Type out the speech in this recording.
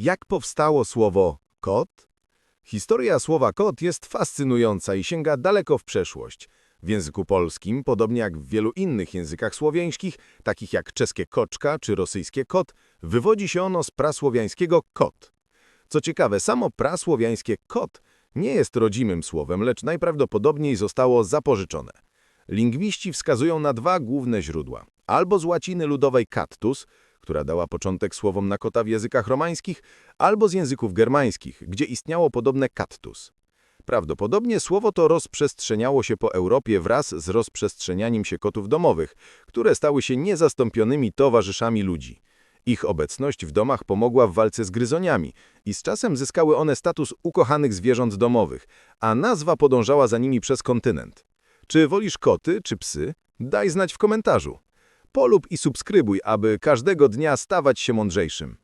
Jak powstało słowo kot? Historia słowa kot jest fascynująca i sięga daleko w przeszłość. W języku polskim, podobnie jak w wielu innych językach słowiańskich, takich jak czeskie koczka czy rosyjskie kot, wywodzi się ono z prasłowiańskiego kot. Co ciekawe, samo prasłowiańskie kot nie jest rodzimym słowem, lecz najprawdopodobniej zostało zapożyczone. Lingwiści wskazują na dwa główne źródła. Albo z łaciny ludowej cattus, która dała początek słowom na kota w językach romańskich, albo z języków germańskich, gdzie istniało podobne cattus. Prawdopodobnie słowo to rozprzestrzeniało się po Europie wraz z rozprzestrzenianiem się kotów domowych, które stały się niezastąpionymi towarzyszami ludzi. Ich obecność w domach pomogła w walce z gryzoniami i z czasem zyskały one status ukochanych zwierząt domowych, a nazwa podążała za nimi przez kontynent. Czy wolisz koty czy psy? Daj znać w komentarzu. Polub i subskrybuj, aby każdego dnia stawać się mądrzejszym.